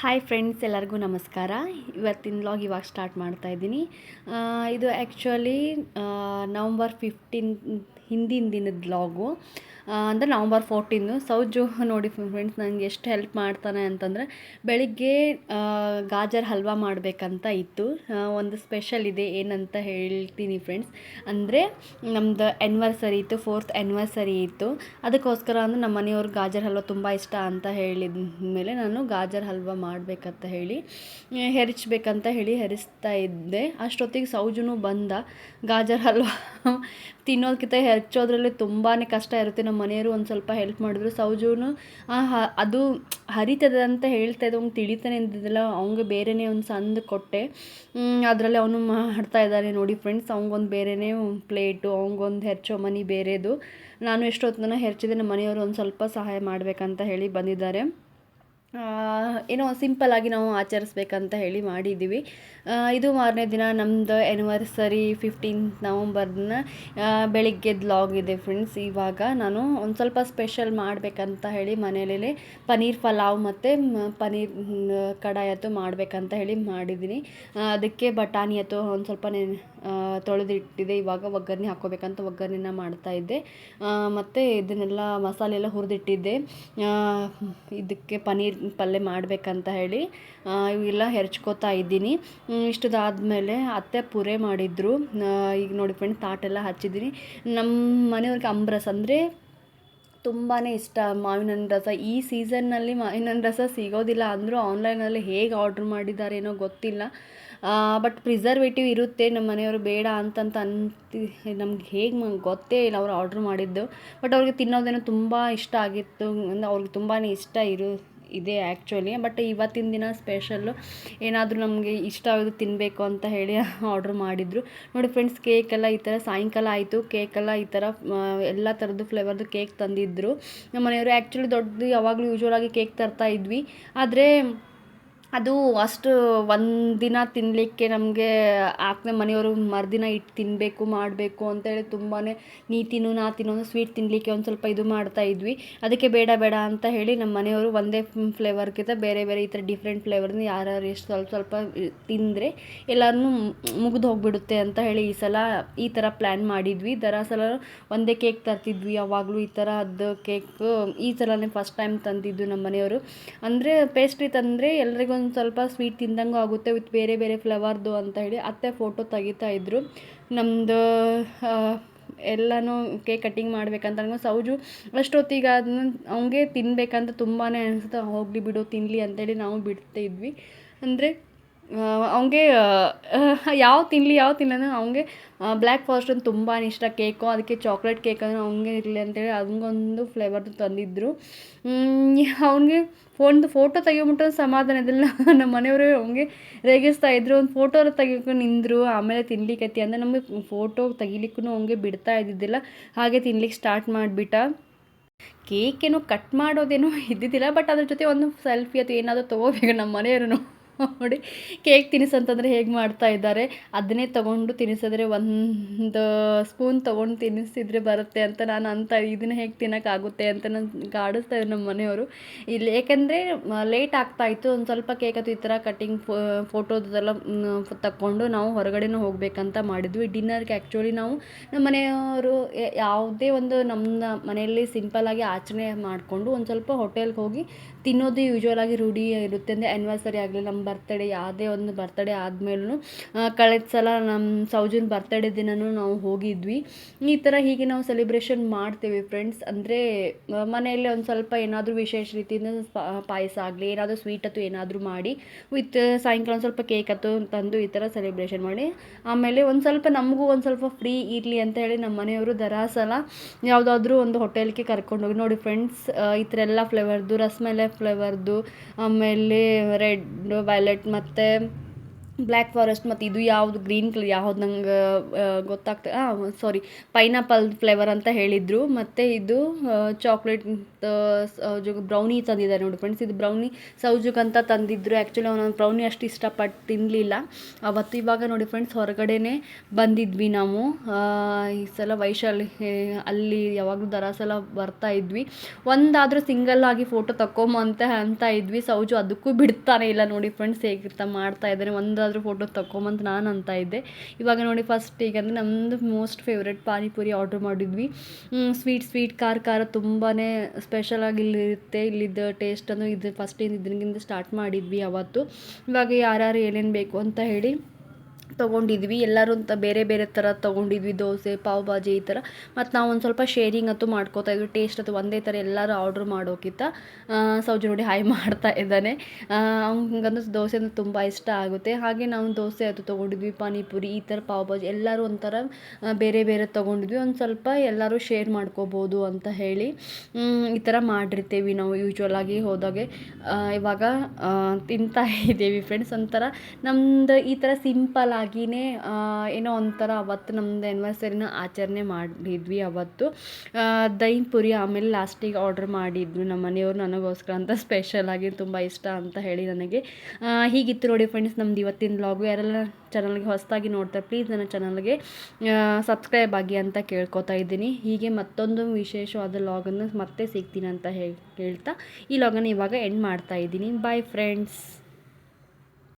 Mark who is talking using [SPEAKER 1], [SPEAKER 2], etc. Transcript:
[SPEAKER 1] Hi friends ಎಲ್ಲರಿಗೂ ನಮಸ್ಕಾರ. ಇವತ್ತಿನ ವ್ಲಾಗ್ ಇವಾಗ ಸ್ಟಾರ್ಟ್ ಮಾಡ್ತಾ ಇದ್ದೀನಿ. ಇದು ಆ್ಯಕ್ಚುಲಿ ನವಂಬರ್ ಫಿಫ್ಟೀನ್ ಹಿಂದಿನ ದಿನದ ವ್ಲಾಗು ಅಂದರೆ ನವಂಬರ್ ಫೋರ್ಟೀನು ಸೌಜು ನೋಡಿ ಫ್ರೆಂಡ್ಸ್ ನನಗೆ ಎಷ್ಟು ಹೆಲ್ಪ್ ಮಾಡ್ತಾನೆ ಅಂತಂದರೆ ಬೆಳಿಗ್ಗೆ ಗಾಜರ್ ಹಲ್ವಾ ಮಾಡಬೇಕಂತ ಇತ್ತು. ಒಂದು ಸ್ಪೆಷಲ್ ಇದೆ ಏನಂತ ಹೇಳ್ತೀನಿ ಫ್ರೆಂಡ್ಸ್ ಅಂದರೆ ನಮ್ಮದು ಆ್ಯನಿವರ್ಸರಿ ಇತ್ತು ಫೋರ್ತ್ ಆ್ಯನಿವರ್ಸರಿ ಇತ್ತು. ಅದಕ್ಕೋಸ್ಕರ ಅಂದರೆ ನಮ್ಮ ಮನೆಯವ್ರಿಗೆ ಗಾಜರ್ ಹಲ್ವಾ ತುಂಬ ಇಷ್ಟ ಅಂತ ಹೇಳಿದ ಮೇಲೆ ನಾನು ಗಾಜರ್ ಹಲ್ವಾ ಮಾಡಬೇಕಂತ ಹೇಳಿ ಹೆರಿಸ್ಬೇಕಂತ ಹೇಳಿ ಹೆರಿಸ್ತಾ ಇದ್ದೆ. ಅಷ್ಟೊತ್ತಿಗೆ ಸೌಜುನು ಬಂದ. ಗಾಜರ್ ಹಲ್ವಾ ತಿನ್ನೋದಕ್ಕಿಂತ ಹೆಚ್ಚೋದ್ರಲ್ಲಿ ತುಂಬಾ ಕಷ್ಟ ಇರುತ್ತೆ. ನಮ್ಮ ಮನೆಯವರು ಒಂದು ಸ್ವಲ್ಪ ಹೆಲ್ಪ್ ಮಾಡಿದ್ರು. ಸೌಜೂನು ಅದು ಹರಿತದೆ ಅಂತ ಹೇಳ್ತಾ ಇದ್ದ ಅವ್ನು ತಿಳಿತಾನೆ ಇದ್ದಿದ್ದಿಲ್ಲ. ಅವ್ನಿಗೆ ಬೇರೆನೇ ಒಂದು ಸಂದು ಕೊಟ್ಟೆ. ಅದರಲ್ಲಿ ಅವನು ಮಾಡ್ತಾ ಇದ್ದಾನೆ ನೋಡಿ ಫ್ರೆಂಡ್ಸ್ ಅವ್ನಿಗೊಂದು ಬೇರೆನೇ ಪ್ಲೇಟು ಅವ್ನಿಗೊಂದು ಹೆರ್ಚೋ ಮನಿ ಬೇರೆದು. ನಾನು ಎಷ್ಟೊತ್ತನ ಹೆರ್ಚಿದೆ ನಮ್ಮ ಮನೆಯವರು ಒಂದು ಸ್ವಲ್ಪ ಸಹಾಯ ಮಾಡಬೇಕಂತ ಹೇಳಿ ಬಂದಿದ್ದಾರೆ. ಏನೋ ಸಿಂಪಲ್ಲಾಗಿ ನಾವು ಆಚರಿಸ್ಬೇಕಂತ ಹೇಳಿ ಮಾಡಿದ್ದೀವಿ. ಇದು ಮಾರನೇ ದಿನ ನಮ್ಮದು ಆ್ಯನಿವರ್ಸರಿ ಫಿಫ್ಟೀನ್ತ್ ನವಂಬರ್ನ ಬೆಳಿಗ್ಗೆ ಲಾಗ್ ಇದೆ ಫ್ರೆಂಡ್ಸ್ ಇವಾಗ ನಾನು ಒಂದು ಸ್ವಲ್ಪ ಸ್ಪೆಷಲ್ ಮಾಡಬೇಕಂತ ಹೇಳಿ ಮನೆಯಲ್ಲೇ ಪನ್ನೀರ್ ಪಲಾವ್ ಮತ್ತು ಪನ್ನೀರ್ ಕಡಾಯತ್ತು ಮಾಡಬೇಕಂತ ಹೇಳಿ ಮಾಡಿದ್ದೀನಿ. ಅದಕ್ಕೆ ಬಟಾಣಿ ಅಥವಾ ಒಂದು ಸ್ವಲ್ಪ ತೊಳೆದಿಟ್ಟಿದೆ. ಇವಾಗ ಒಗ್ಗರಣೆ ಹಾಕ್ಕೋಬೇಕಂತ ಒಗ್ಗರಣೆನ ಮಾಡ್ತಾ ಇದ್ದೆ. ಮತ್ತು ಇದನ್ನೆಲ್ಲ ಮಸಾಲೆ ಎಲ್ಲ ಹುರಿದಿಟ್ಟಿದ್ದೆ ಇದಕ್ಕೆ ಪನ್ನೀರ್ ಪಲ್ಯ ಮಾಡಬೇಕಂತ ಹೇಳಿ ಇವೆಲ್ಲ ಹೆರ್ಚ್ಕೋತಾ ಇದ್ದೀನಿ. ಇಷ್ಟದಾದ ಮೇಲೆ ಅತ್ತೆ ಪೂರೆ ಮಾಡಿದ್ರು. ಈಗ ನೋಡಿ ಫ್ರೆಂಡ್ ತಾಟೆಲ್ಲ ಹಚ್ಚಿದ್ದೀನಿ ನಮ್ಮ ಮನೆಯವ್ರಿಗೆ ಅಂಬ್ರಸ್ ಅಂದರೆ ತುಂಬಾ ಇಷ್ಟ. ಮಾವಿನ ಹಣ್ಣು ರಸ, ಈ ಸೀಸನ್ನಲ್ಲಿ ಮಾವಿನ ಹಣ್ಣು ರಸ ಸಿಗೋದಿಲ್ಲ ಅಂದರೂ ಆನ್ಲೈನಲ್ಲಿ ಹೇಗೆ ಆರ್ಡ್ರ್ ಮಾಡಿದ್ದಾರೇನೋ ಗೊತ್ತಿಲ್ಲ. ಬಟ್ ಪ್ರಿಸರ್ವೇಟಿವ್ ಇರುತ್ತೆ, ನಮ್ಮ ಮನೆಯವರು ಬೇಡ ಅಂತಂತ ಅಂತಿ, ನಮ್ಗೆ ಹೇಗೆ ಗೊತ್ತೇ ಇಲ್ಲ ಅವ್ರು ಆರ್ಡ್ರ್ ಮಾಡಿದ್ದು. ಬಟ್ ಅವ್ರಿಗೆ ತಿನ್ನೋದೇನೋ ತುಂಬ ಇಷ್ಟ ಆಗಿತ್ತು. ಅಂದರೆ ಅವ್ರಿಗೆ ತುಂಬಾ ಇಷ್ಟ ಇರು ಇದೆ ಆ್ಯಕ್ಚುಲಿ ಬಟ್ ಇವತ್ತಿನ ದಿನ ಸ್ಪೆಷಲ್ಲು ಏನಾದರೂ ನಮಗೆ ಇಷ್ಟ ಆಗೋದು ತಿನ್ನಬೇಕು ಅಂತ ಹೇಳಿ ಆರ್ಡ್ರ್ ಮಾಡಿದರು. ನೋಡಿ ಫ್ರೆಂಡ್ಸ್ ಕೇಕೆಲ್ಲ ಈ ಥರ ಸಾಯಂಕಾಲ ಆಯಿತು. ಕೇಕೆಲ್ಲ ಈ ಥರ ಎಲ್ಲ ಥರದ್ದು ಫ್ಲೇವರ್ದು ಕೇಕ್ ತಂದಿದ್ದರು ನಮ್ಮ ಮನೆಯವರು ಆ್ಯಕ್ಚುಲಿ ದೊಡ್ಡದು ಯಾವಾಗಲೂ ಯೂಶ್ವಲಾಗಿ ಕೇಕ್ ತರ್ತಾ ಇದ್ವಿ. ಆದರೆ ಅದು ಅಷ್ಟು ಒಂದಿನ ತಿನ್ನಲಿಕ್ಕೆ ನಮಗೆ ಆಕ್ನೆ ಮನೆಯವರು ಮರುದಿನ ಇಟ್ಟು ತಿನ್ನಬೇಕು ಮಾಡಬೇಕು ಅಂತೇಳಿ ತುಂಬಾ ನೀ ತಿನ್ನು, ನಾ ತಿನ್ನು ಸ್ವೀಟ್ ತಿನ್ನಲಿಕ್ಕೆ ಒಂದು ಸ್ವಲ್ಪ ಇದು ಮಾಡ್ತಾ ಇದ್ವಿ. ಅದಕ್ಕೆ ಬೇಡ ಬೇಡ ಅಂತ ಹೇಳಿ ನಮ್ಮ ಮನೆಯವರು ಒಂದೇ ಫ್ಲೇವರ್ಗಿಂತ ಬೇರೆ ಬೇರೆ ಈ ಥರ ಡಿಫ್ರೆಂಟ್ ಫ್ಲೇವರ್ನ ಯಾರ್ಯಾರು ಎಷ್ಟು ಸ್ವಲ್ಪ ಸ್ವಲ್ಪ ತಿಂದರೆ ಎಲ್ಲರೂ ಮುಗಿದು ಹೋಗಿಬಿಡುತ್ತೆ ಅಂತ ಹೇಳಿ ಈ ಸಲ ಈ ಥರ ಪ್ಲ್ಯಾನ್ ಮಾಡಿದ್ವಿ. ದರಾಸಲ ಒಂದೇ ಕೇಕ್ ತರ್ತಿದ್ವಿ. ಯಾವಾಗಲೂ ಈ ಥರ ಅದು ಕೇಕ್ ಈ ಸಲನೇ ಫಸ್ಟ್ ಟೈಮ್ ತಂದಿದ್ದು ನಮ್ಮ ಮನೆಯವರು. ಅಂದರೆ ಪೇಸ್ಟ್ರಿ ತಂದರೆ ಎಲ್ರಿಗೂ ಒಂದು ಸ್ವಲ್ಪ ಸ್ವೀಟ್ ತಿಂದಂಗೂ ಆಗುತ್ತೆ ವಿತ್ ಬೇರೆ ಬೇರೆ ಫ್ಲವರ್ದು ಅಂತ ಹೇಳಿ ಅತ್ತೆ ಫೋಟೋ ತೆಗಿತಾ ಇದ್ರು. ನಮ್ಮದು ಎಲ್ಲನೂ ಕೇಕ್ ಕಟ್ಟಿಂಗ್ ಮಾಡ್ಬೇಕಂತ ಸೌಜು ಅಷ್ಟೊತ್ತಿಗೆ ಅದನ್ನ ಅವನಿಗೆ ತಿನ್ನಬೇಕಂತ ತುಂಬಾ ಅನಿಸುತ್ತೆ. ಹೋಗಲಿ ಬಿಡು ತಿನ್ನಲಿ ಅಂತೇಳಿ ನಾವು ಬಿಡ್ತಾ ಇದ್ವಿ ಅಂದರೆ ಅವನಿಗೆ ಯಾವ ತಿನ್ನಲಿ ಯಾವ ತಿನ್ನಲಿ ಅವನಿಗೆ ಬ್ಲ್ಯಾಕ್ ಫಾರೆಸ್ಟ್ ಅಂತ ತುಂಬಾ ಇಷ್ಟ. ಕೇಕು ಅದಕ್ಕೆ ಚಾಕ್ಲೇಟ್ ಕೇಕ್ ಅಂದರೆ ಅವನಿಗೆ ಇರಲಿ ಅಂತೇಳಿ ಅದಂಗೊಂದು ಫ್ಲೇವರ್ದು ತಂದಿದ್ದರು ಅವನಿಗೆ ಫೋನ್ದು ಫೋಟೋ ತೆಗಿಯೋಬಿಟ್ರೆ ಸಮಾಧಾನ ಇದಿಲ್ಲ ನಮ್ಮ ಮನೆಯವರು ಅವನಿಗೆ ರೇಗಿಸ್ತಾ ಇದ್ದರು ಒಂದು ಫೋಟೋ ತೆಗಿಯೋಕೆ ನಿಂದರು. ಆಮೇಲೆ ತಿನ್ಲಿಕ್ಕೈತಿ ಅಂದರೆ ನಮಗೆ ಫೋಟೋ ತೆಗಿಲಿಕ್ಕೂ ಅವನಿಗೆ ಬಿಡ್ತಾ ಇದ್ದಿದ್ದಿಲ್ಲ. ಹಾಗೆ ತಿನ್ಲಿಕ್ಕೆ ಸ್ಟಾರ್ಟ್ ಮಾಡಿಬಿಟ್ಟ. ಕೇಕೇನೋ ಕಟ್ ಮಾಡೋದೇನೋ ಇದ್ದಿದ್ದಿಲ್ಲ. ಬಟ್ ಅದ್ರ ಜೊತೆ ಒಂದು ಸೆಲ್ಫಿ ಅಥವಾ ಏನಾದರೂ ತೊಗೋಬೇಕು ನಮ್ಮ ಮನೆಯವರು ನೋಡಿ, ಕೇಕ್ ತಿನಿಸಂತಂದರೆ ಹೇಗೆ ಮಾಡ್ತಾ ಇದ್ದಾರೆ? ಅದನ್ನೇ ತೊಗೊಂಡು ತಿನ್ನಿಸಿದ್ರೆ ಒಂದು ಸ್ಪೂನ್ ತೊಗೊಂಡು ತಿನ್ನಿಸಿದ್ರೆ ಬರುತ್ತೆ ಅಂತ ನಾನು ಅಂತ ಇದನ್ನ ಹೇಗೆ ತಿನ್ನೋಕ್ಕಾಗುತ್ತೆ ಅಂತ ನಾನು ಕಾಡಿಸ್ತಾ ಇದ್ರು ನಮ್ಮ ಮನೆಯವರು. ಇಲ್ಲಿ ಏಕೆಂದರೆ ಲೇಟ್ ಆಗ್ತಾ ಇತ್ತು. ಒಂದು ಸ್ವಲ್ಪ ಕೇಕ್ ಅದು ಈ ಥರ ಕಟ್ಟಿಂಗ್ ಫೋಟೋದೆಲ್ಲ ತಕ್ಕೊಂಡು ನಾವು ಹೊರಗಡೆನೂ ಹೋಗಬೇಕಂತ ಮಾಡಿದ್ವಿ. ಡಿನ್ನರ್ಗೆ ಆ್ಯಕ್ಚುಲಿ ನಾವು ನಮ್ಮ ಮನೆಯವರು ಯಾವುದೇ ಒಂದು ನಮ್ಮ ಮನೆಯಲ್ಲಿ ಸಿಂಪಲ್ಲಾಗಿ ಆಚರಣೆ ಮಾಡಿಕೊಂಡು ಒಂದು ಸ್ವಲ್ಪ ಹೋಟೆಲ್ಗೆ ಹೋಗಿ ತಿನ್ನೋದು ಯೂಶ್ವಲ್ ಆಗಿ ರೂಢಿ ಇರುತ್ತೆ ಅಂದರೆ ಆ್ಯನಿವರ್ಸರಿ ಆಗಲಿ, ನಮ್ಮ ಬರ್ತಡೇ ಯಾವುದೇ ಒಂದು ಬರ್ತಡೇ ಆದಮೇಲೂ ಕಳೆದ ಸಲ ನಮ್ಮ ಸೌಜನ್ ಬರ್ತಡೇ ದಿನವೂ ನಾವು ಹೋಗಿದ್ವಿ. ಈ ಥರ ಹೀಗೆ ನಾವು ಸೆಲೆಬ್ರೇಷನ್ ಮಾಡ್ತೀವಿ ಫ್ರೆಂಡ್ಸ್ ಅಂದರೆ ಮನೆಯಲ್ಲಿ ಒಂದು ಸ್ವಲ್ಪ ಏನಾದರೂ ವಿಶೇಷ ರೀತಿಯಿಂದ ಪಾಯಸ ಆಗಲಿ, ಏನಾದರೂ ಸ್ವೀಟ್ ಅಥವಾ ಏನಾದರೂ ಮಾಡಿ ವಿತ್ ಸಾಯಂಕಾಲ ಒಂದು ಸ್ವಲ್ಪ ಕೇಕ್ ಅಥವಾ ತಂದು ಈ ಥರ ಸೆಲೆಬ್ರೇಷನ್ ಮಾಡಿ. ಆಮೇಲೆ ಒಂದು ಸ್ವಲ್ಪ ನಮಗೂ ಒಂದು ಸ್ವಲ್ಪ ಫ್ರೀ ಇರಲಿ ಅಂತ ಹೇಳಿ ನಮ್ಮ ಮನೆಯವರು ದರಾಸಲ ಯಾವುದಾದ್ರೂ ಒಂದು ಹೋಟೆಲ್ಗೆ ಕರ್ಕೊಂಡೋಗಿ ನೋಡಿ ಫ್ರೆಂಡ್ಸ್ ಈ ಥರ ಎಲ್ಲ ಫ್ಲೇವರ್ದು ರಸ್ಮಲೈ ಫ್ಲೇವರ್ದು ಆಮೇಲೆ ರೆಡ್ ವೈಲೆಟ್ ಮತ್ತು ಬ್ಲ್ಯಾಕ್ ಫಾರೆಸ್ಟ್ ಮತ್ತು ಇದು ಯಾವುದು ಗ್ರೀನ್ ಕಲರ್ ಯಾವ್ದು ನಂಗೆ ಗೊತ್ತಾಗ್ತದೆ ಹಾಂ ಸಾರಿ ಪೈನಾಪಲ್ ಫ್ಲೇವರ್ ಅಂತ ಹೇಳಿದರು. ಮತ್ತು ಇದು ಚಾಕ್ಲೇಟ್ ಬ್ರೌನಿ ತಂದಿದ್ದಾರೆ ನೋಡಿ ಫ್ರೆಂಡ್ಸ್ ಇದು ಬ್ರೌನಿ ಸೌಜುಗಂತ ತಂದಿದ್ದರು ಆ್ಯಕ್ಚುಲಿ ಅವನು ಬ್ರೌನಿ ಅಷ್ಟು ಇಷ್ಟಪಟ್ಟು ತಿನ್ನಲಿಲ್ಲ ಅವತ್ತು ಇವಾಗ ನೋಡಿ ಫ್ರೆಂಡ್ಸ್ ಹೊರಗಡೆನೇ ಬಂದಿದ್ವಿ ನಾವು. ಈ ಸಲ ವೈಶಾಲಿ ಅಲ್ಲಿ ಯಾವಾಗಲೂ ದರಾಸಲ ಬರ್ತಾ ಇದ್ವಿ. ಒಂದಾದರೂ ಸಿಂಗಲ್ ಆಗಿ ಫೋಟೋ ತಕ್ಕೊಂಬ ಅಂತ ಅಂತ ಇದ್ವಿ. ಸೌಜು ಅದಕ್ಕೂ ಬಿಡ್ತಾನೆ ಇಲ್ಲ ನೋಡಿ ಫ್ರೆಂಡ್ಸ್ ಹೇಗಿರ್ತಾ ಮಾಡ್ತಾ ಇದ್ದಾನೆ ಒಂದಾದರೂ ಫೋಟೋ ತಗೊಂಬಂತ ನಾನು ಅಂತ ಇದ್ದೆ. ಇವಾಗ ನೋಡಿ ಫಸ್ಟ್ ಈಗ ಅಂದರೆ ನಮ್ಮದು ಮೋಸ್ಟ್ ಫೇವ್ರೆಟ್ ಪಾನಿಪುರಿ ಆರ್ಡ್ರ್ ಮಾಡಿದ್ವಿ. ಸ್ವೀಟ್ ಸ್ವೀಟ್ ಖಾರ ಖಾರ ತುಂಬಾ ಸ್ಪೆಷಲಾಗಿ ಇಲ್ಲಿರುತ್ತೆ ಇಲ್ಲಿದ್ದ ಟೇಸ್ಟನ್ನು ಇದು ಫಸ್ಟ್ ಇದ್ರಿಂದ ಸ್ಟಾರ್ಟ್ ಮಾಡಿದ್ವಿ ಅವತ್ತು ಇವಾಗ ಯಾರ್ಯಾರು ಏನೇನು ಬೇಕು ಅಂತ ಹೇಳಿ ತೊಗೊಂಡಿದ್ವಿ. ಎಲ್ಲರೂ ಅಂತ ಬೇರೆ ಬೇರೆ ಥರ ತೊಗೊಂಡಿದ್ವಿ. ದೋಸೆ, ಪಾವ್ ಭಾಜಿ ಈ ಥರ ಮತ್ತು ನಾವು ಒಂದು ಸ್ವಲ್ಪ ಶೇರಿಂಗ್ ಅಂತೂ ಮಾಡ್ಕೋತಾ ಇದ್ವಿ. ಟೇಸ್ಟ್ ಅದು ಒಂದೇ ಥರ ಎಲ್ಲರೂ ಆರ್ಡ್ರ್ ಮಾಡೋಕ್ಕಿಂತ ಸೌಜು ನೋಡಿ ಹಾಯ್ ಮಾಡ್ತಾ ಇದ್ದಾನೆ. ಹಂಗಂದ್ರೆ ದೋಸೆ ಅಂದರೆ ತುಂಬ ಇಷ್ಟ ಆಗುತ್ತೆ. ಹಾಗೆ ನಾವು ದೋಸೆ ಅದು ತೊಗೊಂಡಿದ್ವಿ, ಪಾನಿಪುರಿ, ಈ ಥರ ಪಾವ್ ಭಾಜಿ ಎಲ್ಲರೂ ಒಂಥರ ಬೇರೆ ಬೇರೆ ತೊಗೊಂಡಿದ್ವಿ. ಒಂದು ಸ್ವಲ್ಪ ಎಲ್ಲರೂ ಶೇರ್ ಮಾಡ್ಕೋಬೋದು ಅಂತ ಹೇಳಿ ಈ ಥರ ಮಾಡಿರ್ತೀವಿ ನಾವು ಯೂಶ್ವಲ್ ಆಗಿ ಹೋದಾಗೆ. ಇವಾಗ ತಿಂತಾ ಇದ್ದೀವಿ ಫ್ರೆಂಡ್ಸ್ ಒಂಥರ. ನಮ್ದು ಈ ಥರ ಸಿಂಪಲ್ ಆಗಿನೇ ಆ, ಏನೋ ಒಂಥರ ಅವತ್ತು ನಮ್ದು ಆ್ಯನಿವರ್ಸರಿನ ಆಚರಣೆ ಮಾಡಿದ್ವಿ ಅವತ್ತು. ದೈನ್ ಪುರಿ ಆಮೇಲೆ ಲಾಸ್ಟಿಗೆ ಆರ್ಡ್ರ್ ಮಾಡಿದ್ವಿ ನಮ್ಮ ಮನೆಯವರು ನನಗೋಸ್ಕರ ಅಂತ ಸ್ಪೆಷಲ್ ಆಗಿ ತುಂಬ ಇಷ್ಟ ಅಂತ ಹೇಳಿ ನನಗೆ. ಹೀಗಿತ್ತು ನೋಡಿ ಫ್ರೆಂಡ್ಸ್ ನಮ್ದು ಇವತ್ತಿನ ಬ್ಲಾಗು ಯಾರೆಲ್ಲ ಚಾನಲ್ಗೆ ಹೊಸದಾಗಿ ನೋಡ್ತಾರೆ ಪ್ಲೀಸ್ ನನ್ನ ಚಾನಲ್ಗೆ ಸಬ್ಸ್ಕ್ರೈಬ್ ಆಗಿ ಅಂತ ಕೇಳ್ಕೊತಾ ಇದ್ದೀನಿ. ಹೀಗೆ ಮತ್ತೊಂದು ವಿಶೇಷವಾದ ಲಾಗನ್ನು ಮತ್ತೆ ಸಿಗ್ತೀನಿ ಅಂತ ಹೇಳಿ ಹೇಳ್ತಾ ಈ ಲಾಗನ್ನು ಇವಾಗ ಎಂಡ್ ಮಾಡ್ತಾ ಇದ್ದೀನಿ. Bye friends